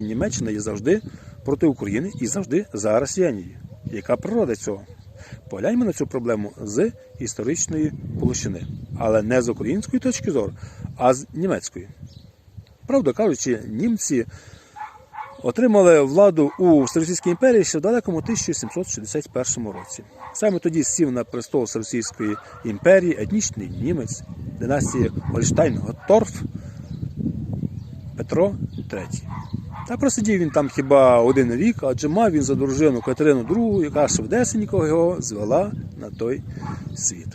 Німеччина є завжди проти України і завжди за росіянію. Яка природа цього? Погляньмо на цю проблему з історичної площини, але не з української точки зору, а з німецької. Правда кажучи, німці отримали владу у Російській імперії ще в далекому 1761 році. Саме тоді сів на престол Російської імперії етнічний німець династії Гольштайн-Готторф Петро III. Та просидів він там хіба один рік, адже мав він за дружину Катерину II, яка швидесенько його звела на той світ.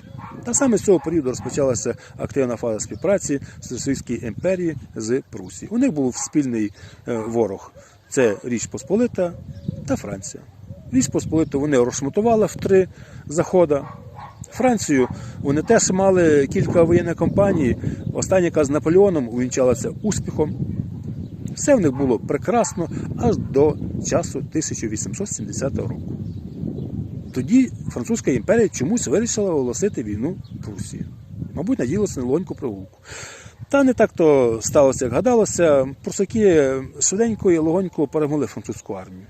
Та саме з цього періоду розпочалася активна фаза співпраці з Російської імперії з Прусією. У них був спільний е, ворог це Річ Посполита та Франція. Річ Посполиту вони розшматували в три заходи. Францію вони теж мали кілька воєнних кампаній. Остання, яка з Наполеоном увінчалася успіхом. Все в них було прекрасно аж до часу 1870 року. Тоді Французька імперія чомусь вирішила оголосити війну Прусії. Мабуть, надіялася на лоньку прогулку. Та не так то сталося, як гадалося. Прусаки швиденько і легонько перемогли французьку армію.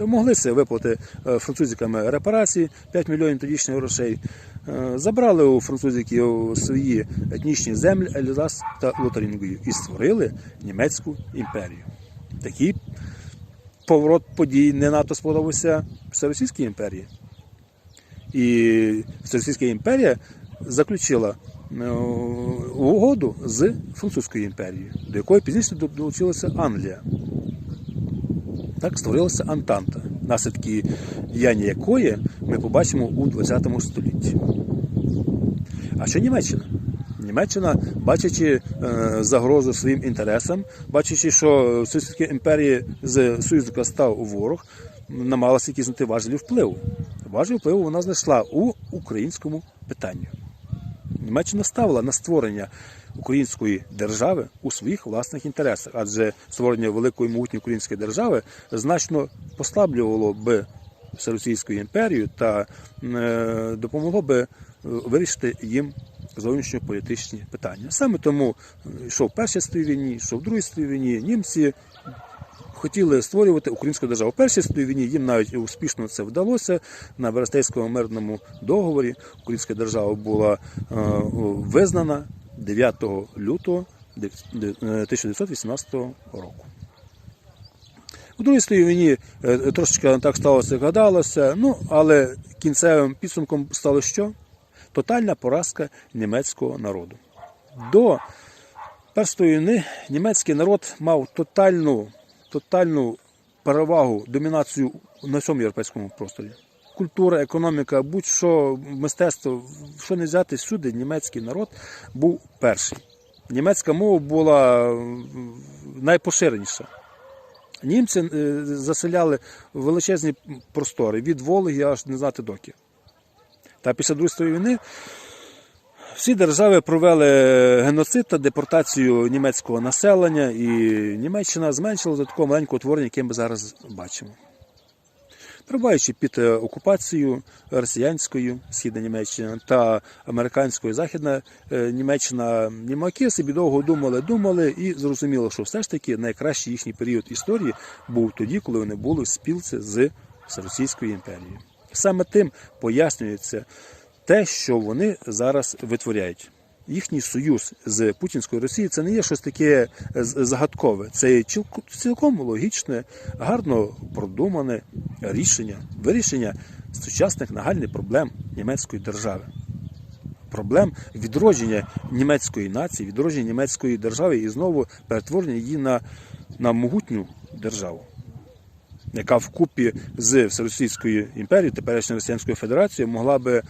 Домоглися виплати е, французиками репарації 5 мільйонів тодішніх грошей. Е, Забрали у французиків свої етнічні землі Ельзас та Лотарингію і створили німецьку імперію. Такий поворот подій не надто сподобався Всеросійській імперії. І Всеросійська імперія заключила е, угоду з Французькою імперією, до якої пізніше долучилася Англія. Так створилася Антанта, наслідки діяння якої ми побачимо у ХХ столітті. А що Німеччина? Німеччина, бачачи е, загрозу своїм інтересам, бачачи, що Союзській імперії з союзника став ворог, намагалася якісь знайти важелі впливу. Важелі впливу вона знайшла у українському питанні. Німеччина ставила на створення української держави у своїх власних інтересах, адже створення великої могутньої української держави значно послаблювало би Всеросійську імперію та е, допомогло би е, вирішити їм зовнішньополітичні питання. Саме тому е, йшов в першій світовій війні, йшов в другій світовій війні, німці хотіли створювати українську державу. В першій світовій війні їм навіть успішно це вдалося. На Берестейському мирному договорі українська держава була е, визнана 9 лютого 1918 року. У другій світовій війні е, трошечки так сталося, як гадалося, ну але кінцевим підсумком стало що? Тотальна поразка німецького народу. До Першої війни німецький народ мав тотальну, тотальну перевагу, домінацію на всьому європейському просторі. Культура, економіка, будь-що мистецтво, що не взяти всюди, німецький народ був перший. Німецька мова була найпоширеніша. Німці е, заселяли величезні простори від Волги аж не знати доки. Та після Другої війни всі держави провели геноцид та депортацію німецького населення, і Німеччина зменшила до такого маленького творення, яке ми зараз бачимо. Перебуваючи під е, окупацією росіянською східна Німеччина та американською західна е, Німеччина, німаки собі довго думали, думали і зрозуміли, що все ж таки найкращий їхній період історії був тоді, коли вони були в спілці з Російською імперією. Саме тим пояснюється те, що вони зараз витворяють. Їхній союз з Путінською Росією це не є щось таке загадкове, це є цілком логічне, гарно продумане рішення, вирішення сучасних нагальних проблем німецької держави. Проблем відродження німецької нації, відродження німецької держави і знову перетворення її на, на могутню державу яка вкупі з Всеросійською імперією, теперішньою Росіянською Федерацією, могла би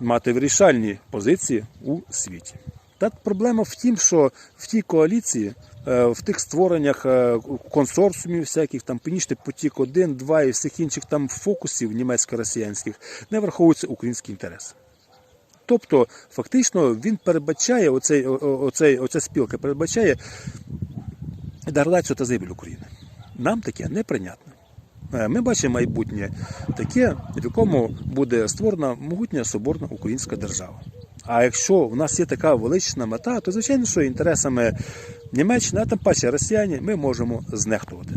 мати вирішальні позиції у світі. Та проблема в тім, що в тій коаліції, е, в тих створеннях е, консорціумів, всяких там Північний потік 1, 2 і всіх інших там фокусів німецько-росіянських не враховується український інтерес. Тобто, фактично, він передбачає оцей, оцей, оця спілка передбачає деградацію та загибель України. Нам таке неприйнятно. Е, Ми бачимо майбутнє таке, в якому буде створена могутня соборна українська держава. А якщо в нас є така велична мета, то звичайно, що інтересами Німеччини, а тим паче росіяни, ми можемо знехтувати.